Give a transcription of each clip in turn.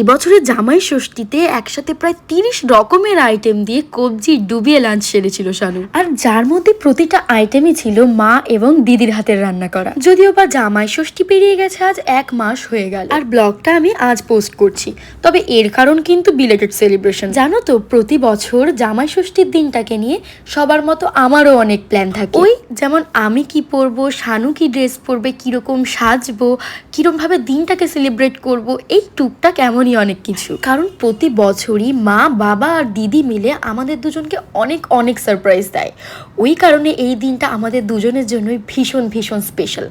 এবছরের জামাই ষষ্ঠীতে একসাথে প্রায় তিরিশ রকমের আইটেম দিয়ে কবজি ডুবিয়ে লাঞ্চ সেরেছিল শানু। আর যার মধ্যে প্রতিটা আইটেমই ছিল মা এবং দিদির হাতের রান্না করা। যদিও বা জামাই ষষ্ঠী পেরিয়ে গেছে, আজ এক মাস হয়ে গেল। আর ব্লগটা আমি আজ পোস্ট করছি। তবে এর কারণ কিন্তু বিলেটেড সেলিব্রেশন জানো তো, প্রতি বছর জামাই ষষ্ঠীর দিনটাকে নিয়ে সবার মতো আমারও অনেক প্ল্যান থাকে। ওই যেমন আমি কি পরবো, শানু কি ড্রেস পরবে, কীরকম সাজবো কীরকম ভাবে দিনটাকে সেলিব্রেট করব, এই টুকটাক এমনই অনেক কিছু। কারণ প্রতি বছরই মা, বাবা আর দিদি মিলে আমাদের দুজনকে অনেক অনেক সারপ্রাইজ দেয়। ওই কারণে এই দিনটা আমাদের দুজনের জন্যই ভীষণ ভীষণ স্পেশাল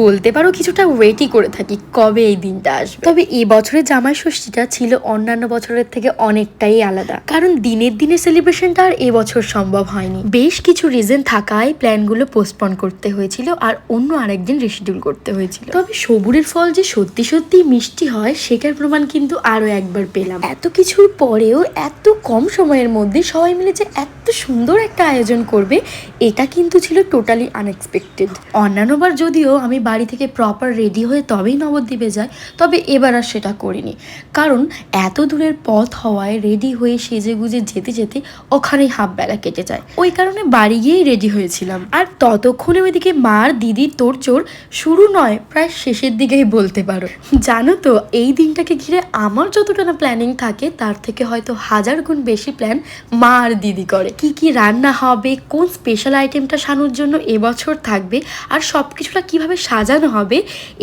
বলতে পারো কিছুটা ওয়েটই করে থাকি কবে এই দিনটা আসবে। তবে এই বছরের জামাই ষষ্ঠীটা ছিল অন্যান্য বছরের থেকে অনেকটাই আলাদা। কারণ দিনের দিনের সেলিব্রেশনটা আর এবছর সম্ভব হয়নি। বেশ কিছু রিজন থাকায় প্ল্যানগুলো পোস্টপন করতে হয়েছিল আর অন্য আরেকদিন রিশিডিউল করতে হয়েছিল। তবে সবুরের ফল যে সত্যি সত্যি মিষ্টি হয়, সেটার প্রমাণ কিন্তু আরও একবার পেলাম। এত কিছুর পরেও এত কম সময়ের মধ্যে সবাই মিলে যে এত সুন্দর একটা আয়োজন করবে, এটা কিন্তু ছিল টোটালি আনএক্সপেক্টেড অন্যান্যবার যদিও আমি বাড়ি থেকে প্রপার রেডি হয়ে তবেই নবদ্বীপে যাই, তবে এবার আর সেটা করিনি। কারণ এত দূরের পথ হওয়ায় রেডি হয়ে সেজে গুজে যেতে যেতে ওখানেই হাফ বেলা কেটে যায়। ওই কারণে বাড়ি গিয়েই রেডি হয়েছিলাম। আর ততক্ষণে ওইদিকে মার দিদির তোড়জোড় শুরু নয়, প্রায় শেষের দিকেই বলতে পারো। জানো তো, এই দিনটাকে ঘিরে আমার যতটা প্ল্যানিং থাকে, তার থেকে হয়তো হাজার গুণ বেশি প্ল্যান মা আর দিদি করে। কি কি রান্না হবে, কোন স্পেশাল আইটেমটা সানুর জন্য এবছর থাকবে, আর সব কিছুটা কীভাবে সাজানো হবে,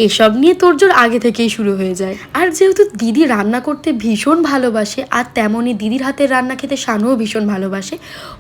এসব নিয়ে তোড়জোড় আগে থেকেই শুরু হয়ে যায়। আর যেহেতু দিদি রান্না করতে ভীষণ ভালোবাসে, আর তেমনই দিদির হাতের রান্না খেতে শানুও ভীষণ ভালোবাসে,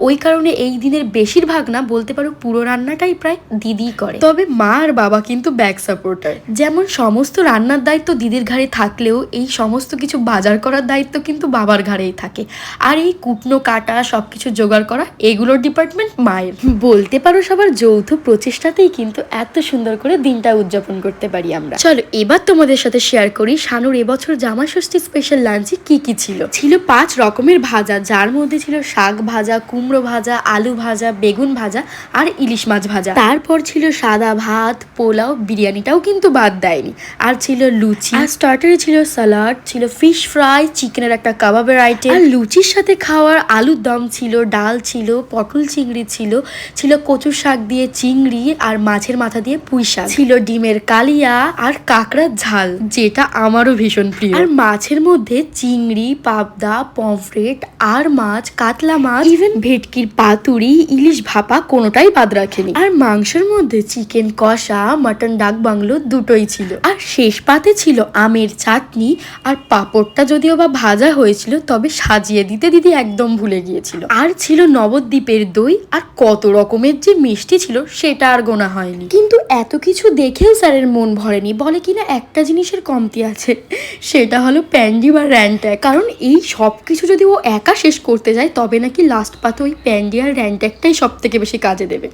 ওই কারণে এই দিনের বেশিরভাগ না, বলতে পারো পুরো রান্নাটাই প্রায় দিদিই করে। তবে মা আর বাবা কিন্তু ব্যাক সাপোর্টার যেমন সমস্ত রান্নার দায়িত্ব দিদির ঘাড়ে থাকলেও, এই সমস্ত কিছু বাজার করার দায়িত্ব কিন্তু বাবার ঘাড়েই থাকে। আর এই কুটনো কাটা, সবকিছু জোগাড় করা, এগুলোর ডিপার্টমেন্ট মায়ের। বলতে পারো সবার যৌথ প্রচেষ্টাতেই কিন্তু এত সুন্দর করে দিনটা উদযাপন করতে পারি আমরা। চলো, এবার তোমাদের সাথে শেয়ার করি শানুর এবছর জামা ষষ্ঠী স্পেশাল লাঞ্চে কি কি ছিল? ছিল পাঁচ রকমের ভাজা, যার মধ্যে ছিল শাক ভাজা, কুমড়ো ভাজা, আলু ভাজা, বেগুন ভাজা আর ইলিশ মাছ ভাজা। তারপর ছিল সাদা ভাত, পোলাও, বিরিয়ানিটাও কিন্তু বাদ দেয়নি। আর ছিল লুচি। আর স্টার্টারে ছিল সালাড ছিল ফিশ ফ্রাই চিকেনের একটা কাবাবের আইটেম আর লুচির সাথে খাওয়ার আলুর দম ছিল, ডাল ছিল, পটল চিংড়ি ছিল ছিল কচু শাক দিয়ে চিংড়ি আর মাছের মাথা দিয়ে পুঁই শাক। ছিল ডিমের কালিয়া আর কাঁকড়ার ঝাল, যেটা আমারও ভীষণ প্রিয়। আর মাছের মধ্যে চিংড়ি, পাবদা পমফ্রেট আর মাছ, কাতলা মাছ ইভেন ভেটকির পাতুরি, ইলিশ ভাপা কোনোটাই বাদ রাখেনি। আর মাংসের মধ্যে চিকেন কষা মাটন ডাক বাংলো দুটোই ছিল। আর শেষ পাতে ছিল আমের চাটনি আর পাঁপড়টা যদিও বা ভাজা হয়েছিল, তবে সাজিয়ে দিতে দিদি একদম ভুলে গিয়েছিল। আর ছিল নবদ্বীপের দই, আর কত রকমের যে মিষ্টি ছিল, সেটা আর গোনা হয়নি। কিন্তু এত কিছু দেখেও স্যারের মন ভরেনি। বলে কিনা একটা জিনিসের কমতি আছে, সেটা হলো প্যান্ডি বা র্যান্ট্যাক কারণ এই সব কিছু যদি ও একা শেষ করতে যায়, তবে নাকি লাস্ট পাতে ওই প্যান্ডি আর র্যান্ট্যাকটাই সব থেকে বেশি কাজে দেবে।